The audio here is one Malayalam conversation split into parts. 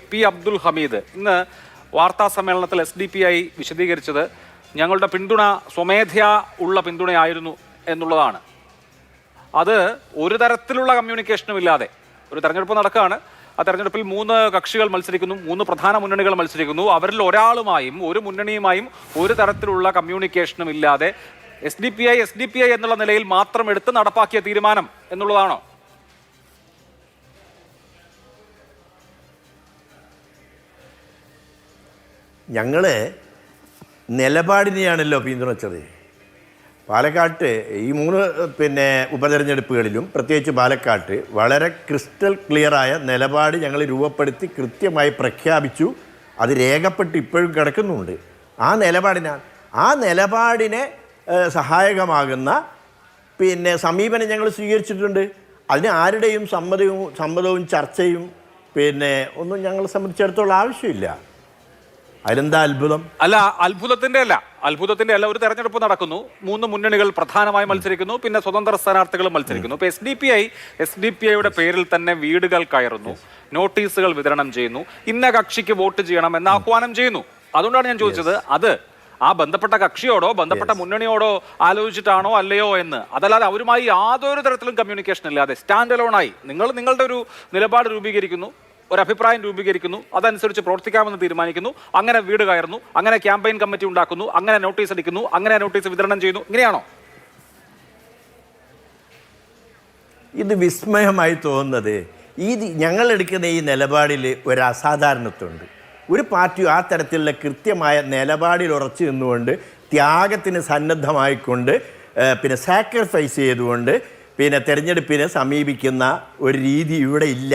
പി അബ്ദുൽ ഹമീദ്. ഇന്ന് വാർത്താ സമ്മേളനത്തിൽ എസ് ഡി പി ഐ വിശദീകരിച്ചത് ഞങ്ങളുടെ പിന്തുണ സ്വമേധയാ ഉള്ള പിന്തുണയായിരുന്നു എന്നുള്ളതാണ്. അത് ഒരു തരത്തിലുള്ള കമ്മ്യൂണിക്കേഷനും ഇല്ലാതെ ഒരു തെരഞ്ഞെടുപ്പ് നടക്കുകയാണ്. ആ തെരഞ്ഞെടുപ്പിൽ മൂന്ന് കക്ഷികൾ മത്സരിക്കുന്നു മൂന്ന് പ്രധാന മുന്നണികൾ മത്സരിക്കുന്നു. അവരിൽ ഒരാളുമായും ഒരു മുന്നണിയുമായും ഒരു തരത്തിലുള്ള കമ്മ്യൂണിക്കേഷനും ഇല്ലാതെ S D P I S D P I എന്നുള്ള നിലയിൽ മാത്രം എടുത്ത് നടപ്പാക്കിയ തീരുമാനം എന്നുള്ളതാണോ? ഞങ്ങൾ നിലപാടിനെയാണല്ലോ പിന്തുണച്ചത്. പാലക്കാട്ട് ഈ മൂന്ന് പിന്നെ ഉപതെരഞ്ഞെടുപ്പുകളിലും പ്രത്യേകിച്ച് പാലക്കാട്ട് വളരെ ക്രിസ്റ്റൽ ക്ലിയറായ നിലപാട് ഞങ്ങൾ രൂപപ്പെടുത്തി കൃത്യമായി പ്രഖ്യാപിച്ചു. അത് രേഖപ്പെട്ട് ഇപ്പോഴും കിടക്കുന്നുണ്ട്. ആ നിലപാടിനാണ് ആ നിലപാടിനെ സഹായകമാകുന്ന പിന്നെ സമീപനം ഞങ്ങൾ സ്വീകരിച്ചിട്ടുണ്ട്. അതിന് ആരുടെയും സമ്മതവും സമ്മതവും ചർച്ചയും പിന്നെ ഒന്നും ഞങ്ങളെ സംബന്ധിച്ചിടത്തോളം ആവശ്യമില്ല. അതിലെന്താ അത്ഭുതം? അല്ല അത്ഭുതത്തിന്റെ അല്ല. അത്ഭുതത്തിന്റെ അല്ല ഒരു തെരഞ്ഞെടുപ്പ് നടക്കുന്നു. മൂന്ന് മുന്നണികൾ പ്രധാനമായി മത്സരിക്കുന്നു. പിന്നെ സ്വതന്ത്ര സ്ഥാനാർത്ഥികളും മത്സരിക്കുന്നു. ഇപ്പൊ S D P I S D P ഐയുടെ പേരിൽ തന്നെ വീടുകൾ കയറുന്നു. നോട്ടീസുകൾ വിതരണം ചെയ്യുന്നു. ഇന്ന കക്ഷിക്ക് വോട്ട് ചെയ്യണം എന്ന് ആഹ്വാനം ചെയ്യുന്നു. അതുകൊണ്ടാണ് ഞാൻ ചോദിച്ചത് അത് ആ ബന്ധപ്പെട്ട കക്ഷിയോടോ ബന്ധപ്പെട്ട മുന്നണിയോടോ ആലോചിച്ചിട്ടാണോ അല്ലയോ എന്ന്. അതല്ലാതെ അവരുമായി യാതൊരു തരത്തിലും കമ്മ്യൂണിക്കേഷൻ ഇല്ലാതെ സ്റ്റാൻഡ് അലോണായി നിങ്ങൾ നിങ്ങളുടെ ഒരു നിലപാട് രൂപീകരിക്കുന്നു. ഒരു അഭിപ്രായം രൂപീകരിക്കുന്നു അതനുസരിച്ച് പ്രവർത്തിക്കാമെന്ന് തീരുമാനിക്കുന്നു അങ്ങനെ വീട് കയറുന്നു അങ്ങനെ ക്യാമ്പയിൻ കമ്മിറ്റി ഉണ്ടാക്കുന്നു അങ്ങനെ നോട്ടീസ് അടിക്കുന്നു അങ്ങനെ നോട്ടീസ് വിതരണം ചെയ്യുന്നു. ഇങ്ങനെയാണോ? ഇത് വിസ്മയമായി തോന്നുന്നത്. ഈ ഞങ്ങളെടുക്കുന്ന ഈ നിലപാടിൽ ഒരു അസാധാരണത്വമുണ്ട്. ഒരു പാർട്ടി ആ തരത്തിലുള്ള കൃത്യമായ നിലപാടിൽ ഉറച്ചു നിന്നുകൊണ്ട് ത്യാഗത്തിന് സന്നദ്ധമായിക്കൊണ്ട് പിന്നെ സാക്രിഫൈസ് ചെയ്തുകൊണ്ട് പിന്നെ തിരഞ്ഞെടുപ്പിനെ സമീപിക്കുന്ന ഒരു രീതി ഇവിടെ ഇല്ല.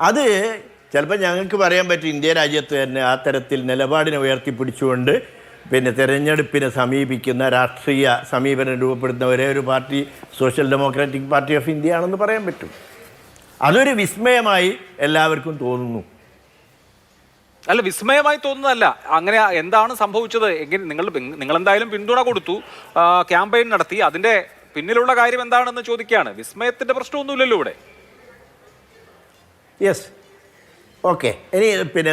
അത് ചിലപ്പോൾ ഞങ്ങൾക്ക് പറയാൻ പറ്റും ഇന്ത്യ രാജ്യത്ത് തന്നെ ആ തരത്തിൽ നിലപാടിനെ ഉയർത്തിപ്പിടിച്ചുകൊണ്ട് പിന്നെ തെരഞ്ഞെടുപ്പിനെ സമീപിക്കുന്ന രാഷ്ട്രീയ സമീപനം രൂപപ്പെടുന്ന ഒരേ ഒരു party social democratic party of India ആണെന്ന് പറയാൻ പറ്റും. അതൊരു വിസ്മയമായി എല്ലാവർക്കും തോന്നുന്നു. അല്ല വിസ്മയമായി തോന്നുന്നതല്ല. അങ്ങനെ എന്താണ് സംഭവിച്ചത്? എങ്ങനെ നിങ്ങൾ നിങ്ങൾ എന്തായാലും പിന്തുണ കൊടുത്തു ക്യാമ്പയിൻ നടത്തി. അതിന്റെ പിന്നിലുള്ള കാര്യം എന്താണെന്ന് ചോദിക്കുകയാണ്. വിസ്മയത്തിന്റെ പ്രശ്നമൊന്നുമില്ലല്ലോ ഇവിടെ. യെസ് ഓക്കെ ഇനി പിന്നെ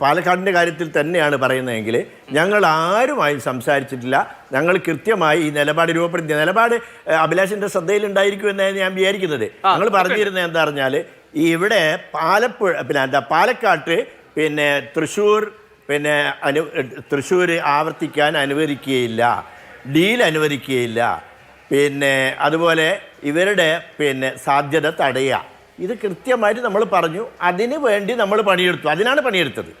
പാലക്കാടിന്റെ കാര്യത്തിൽ തന്നെയാണ് പറയുന്നതെങ്കിൽ ഞങ്ങൾ ആരുമായും സംസാരിച്ചിട്ടില്ല. ഞങ്ങൾ കൃത്യമായി ഈ നിലപാട് രൂപപ്പെടുത്തിയ നിലപാട് അഭിലാഷിന്റെ ശ്രദ്ധയിലുണ്ടായിരിക്കും എന്നാണ് ഞാൻ വിചാരിക്കുന്നത്. ഞങ്ങൾ പറഞ്ഞിരുന്നത് എന്താ പറഞ്ഞാൽ ഈ ഇവിടെ പാലപ്പുഴ പിന്നെ എന്താ പാലക്കാട്ട് പിന്നെ തൃശ്ശൂർ പിന്നെ അനു തൃശ്ശൂർ ആവർത്തിക്കാൻ അനുവദിക്കുകയില്ല. ഡീൽ അനുവദിക്കുകയില്ല. പിന്നെ അതുപോലെ ഇവരുടെ പിന്നെ സാധ്യത തടയുക. ഇത് കൃത്യമായിട്ട് നമ്മൾ പറഞ്ഞു അതിന് വേണ്ടി നമ്മൾ പണിയെടുത്തു. അതിനാണ് പണിയെടുത്തത്.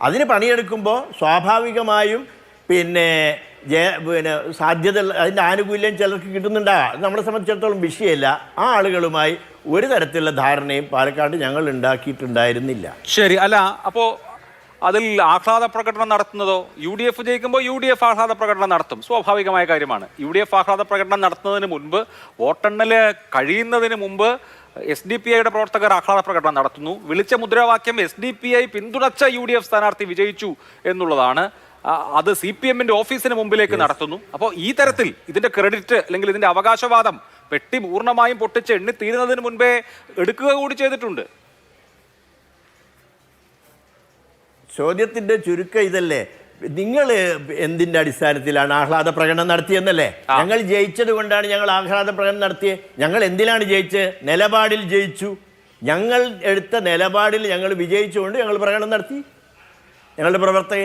അതിന് പണിയെടുക്കുമ്പോൾ സ്വാഭാവികമായും പിന്നെ ജയ പിന്നെ സാധ്യത അതിന്റെ ആനുകൂല്യം ചിലർക്ക് കിട്ടുന്നുണ്ടാകാം. അത് നമ്മളെ സംബന്ധിച്ചിടത്തോളം വിഷയമല്ല ആ ആളുകളുമായി ഒരു തരത്തിലുള്ള ധാരണയും പാലക്കാട് ഞങ്ങൾ ഉണ്ടാക്കിയിട്ടുണ്ടായിരുന്നില്ല. ശരി അല്ല അപ്പോൾ അതിൽ ആഹ്ലാദ പ്രകടനം നടത്തുന്നതോ? യു ഡി എഫ് ജയിക്കുമ്പോൾ യു ഡി എഫ് ആഹ്ലാദ പ്രകടനം നടത്തും. സ്വാഭാവികമായ കാര്യമാണ്. യു ഡി എഫ് ആഹ്ലാദ പ്രകടനം നടത്തുന്നതിന് മുൻപ് വോട്ടെണ്ണൽ കഴിയുന്നതിന് മുമ്പ് എസ് ഡി പി ഐയുടെ പ്രവർത്തകർ ആഹ്ലാദ പ്രകടനം നടത്തുന്നു. വിളിച്ച മുദ്രാവാക്യം എസ് ഡി പി ഐ പിന്തുണച്ച യു ഡി എഫ് സ്ഥാനാർത്ഥി വിജയിച്ചു എന്നുള്ളതാണ്. അത് സി പി എമ്മിന്റെ ഓഫീസിന് മുമ്പിലേക്ക് നടത്തുന്നു. അപ്പോൾ ഈ തരത്തിൽ ഇതിന്റെ ക്രെഡിറ്റ് അല്ലെങ്കിൽ ഇതിന്റെ അവകാശവാദം പെട്ടി പൂർണമായും പൊട്ടിച്ച് എണ്ണി തീരുന്നതിന് മുൻപേ എടുക്കുക കൂടി ചെയ്തിട്ടുണ്ട്. ചോദ്യത്തിന്റെ ചുരുക്കം ഇതല്ലേ? നിങ്ങൾ എന്തിന്റെ അടിസ്ഥാനത്തിലാണ് ആഹ്ലാദ പ്രകടനം നടത്തിയെന്നല്ലേ? ഞങ്ങൾ ജയിച്ചത് കൊണ്ടാണ് ഞങ്ങൾ ആഹ്ലാദ പ്രകടനം നടത്തിയത് ഞങ്ങൾ എന്തിനാണ് ജയിച്ചത് നിലപാടിൽ ജയിച്ചു. ഞങ്ങൾ എടുത്ത നിലപാടിൽ ഞങ്ങൾ വിജയിച്ചുകൊണ്ട് ഞങ്ങൾ പ്രകടനം നടത്തി. ഞങ്ങളുടെ പ്രവർത്തകർ